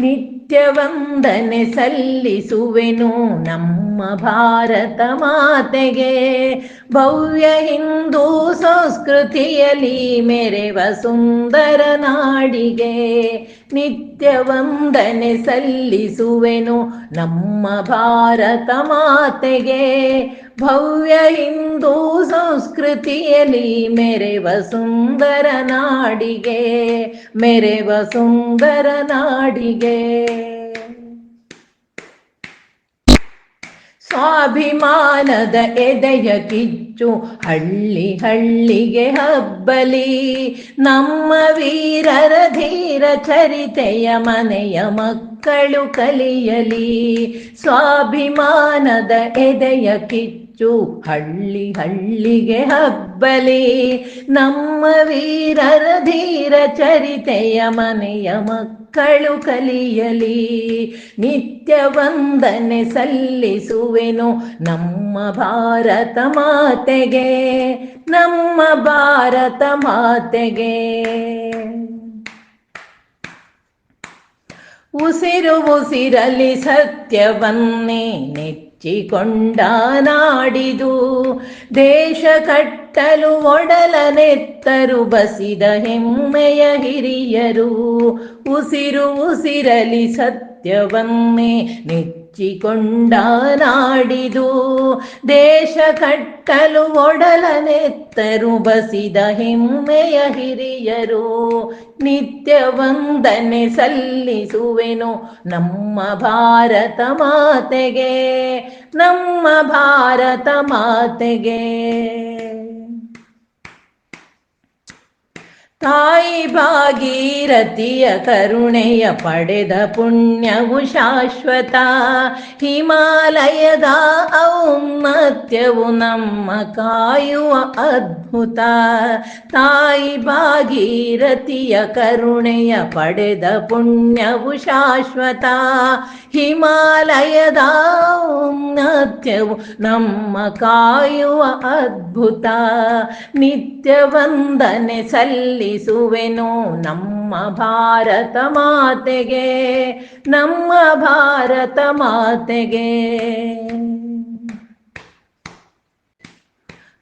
ನಿತ್ಯ ವಂದನೆ ಸಲ್ಲಿಸುವೆನು ನಮ್ಮ ಭಾರತ ಮಾತೆಗೆ. ಭವ್ಯ ಹಿಂದೂ ಸಂಸ್ಕೃತಿಯಲ್ಲಿ ಮೆರೆವ ಸುಂದರ ನಾಡಿಗೆ. ನಿತ್ಯ ವಂದನೆ ಸಲ್ಲಿಸುವೆನು ನಮ್ಮ ಭಾರತ ಮಾತೆಗೆ. ಭವ್ಯ ಹಿಂದೂ ಸಂಸ್ಕೃತಿಯಲ್ಲಿ ಮೆರೆವ ಸುಂದರ ನಾಡಿಗೆ, ಮೆರೆವ ಸುಂದರ ನಾಡಿಗೆ. ಸ್ವಾಭಿಮಾನದ ಎದೆಯ ಕಿಚ್ಚು ಹಳ್ಳಿ ಹಳ್ಳಿಗೆ ಹಬ್ಬಲಿ, ನಮ್ಮ ವೀರರ ಧೀರ ಚರಿತೆಯ ಮನೆಯ ಮಕ್ಕಳು ಕಲಿಯಲಿ. ಸ್ವಾಭಿಮಾನದ ಎದೆಯ ಕಿಚ್ಚು ಹಳ್ಳಿ ಹಳ್ಳಿಗೆ ಹಬ್ಬಲಿ. ನಮ್ಮ ವೀರರ ಧೀರ ಚರಿತೆಯ ಮನೆಯ ಮಕ್ಕಳು ಕಲಿಯಲಿ. ನಿತ್ಯ ವಂದನೆ ಸಲ್ಲಿಸುವೆನು ನಮ್ಮ ಭಾರತ ಮಾತೆಗೆ. ನಮ್ಮ ಭಾರತ ಮಾತೆಗೆ. ಉಸಿರು ಉಸಿರಲಿ ಸತ್ಯವನ್ನೇ ನೆಚ್ಚಿಕೊಂಡ ನಾಡಿದು ದೇಶ ಕಟ್ಟಲು ಒಡಲನೆತ್ತರು ಬಸಿದ ಹೆಮ್ಮೆಯ ಹಿರಿಯರು ಉಸಿರು ಉಸಿರಲಿ ಸತ್ಯವನ್ನೇ ನೆಚ್ಚಿಕೊಂಡ ನಾಡಿದು ದೇಶ ಕಟ್ಟಲು ಒಡಲನೆತ್ತರು ಬಸಿದ ಹೆಮ್ಮೆಯ ಹಿರಿಯರು ನಿತ್ಯ ವಂದನೆ ಸಲ್ಲಿಸುವೆನು ನಮ್ಮ ಭಾರತ ಮಾತೆಗೆ, ನಮ್ಮ ಭಾರತ ಮಾತೆಗೆ. ತಾಯಿ ಭಾಗೀರಥಿಯ ಕರುಣೆಯ ಪಡೆದ ಪುಣ್ಯವು ಶಾಶ್ವತ. ಹಿಮಾಲಯದ ಔನ್ನತ್ಯವು ನಮ್ಮ ಕಾಯುವ ಅದ್ಭುತ. ತಾಯಿ ಭಾಗೀರಥಿಯ ಕರುಣೆಯ ಪಡೆದ ಪುಣ್ಯವು ಶಾಶ್ವತ. ಹಿಮಾಲಯದ ಔನ್ನತ್ಯವು ನಮ್ಮ ಕಾಯುವ ಅದ್ಭುತ. ನಿತ್ಯ ವಂದನೆ ಸಲ್ಲಿಸುವೆನು ನಮ್ಮ ಭಾರತ ಮಾತೆಗೆ ನಮ್ಮ ಭಾರತ ಮಾತೆಗೆ.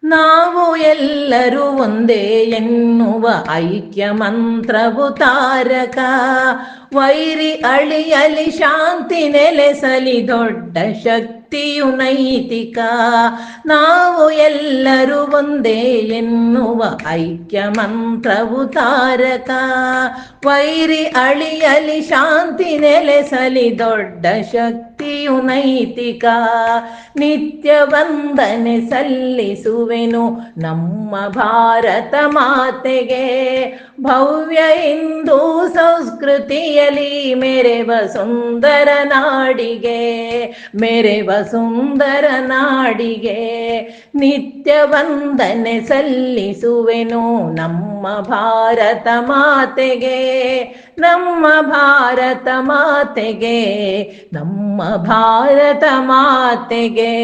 ನಾವು ಎಲ್ಲರೂ ಒಂದೇ ಎನ್ನುವ ಐಕ್ಯ ಮಂತ್ರವು ತಾರಕ. ವೈರಿ ಅಳಿಯಲಿ ಶಾಂತಿ ನೆಲೆಸಲಿ ದೊಡ್ಡ ಶಕ್ತಿಯು ನೈತಿಕ. ನಾವು ಎಲ್ಲರೂ ಒಂದೇ ಎನ್ನುವ ಐಕ್ಯ ಮಂತ್ರವು ತಾರಕ. ವೈರಿ ಅಳಿಯಲಿ ಶಾಂತಿ ನೆಲೆಸಲಿ ದೊಡ್ಡ ಶಕ್ತಿಯು ನೈತಿಕ. ನಿತ್ಯ ವಂದನೆ ಸಲ್ಲಿಸುವೆನು ನಮ್ಮ ಭಾರತ ಮಾತೆಗೆ. ಭವ್ಯ ಹಿಂದೂ ಸಂಸ್ಕೃತಿಯಲ್ಲಿ ಮೆರೆವ ಸುಂದರ ನಾಡಿಗೆ, ಮೆರೆವ ಸುಂದರ ನಾಡಿಗೆ ನಿತ್ಯ ವಂದನೆ ಸಲ್ಲಿಸುವೆನು ನಮ್ಮ ಭಾರತ ಮಾತೆಗೆ, ನಮ್ಮ ಭಾರತ ಮಾತೆಗೆ, ನಮ್ಮ ಭಾರತ ಮಾತೆಗೆ.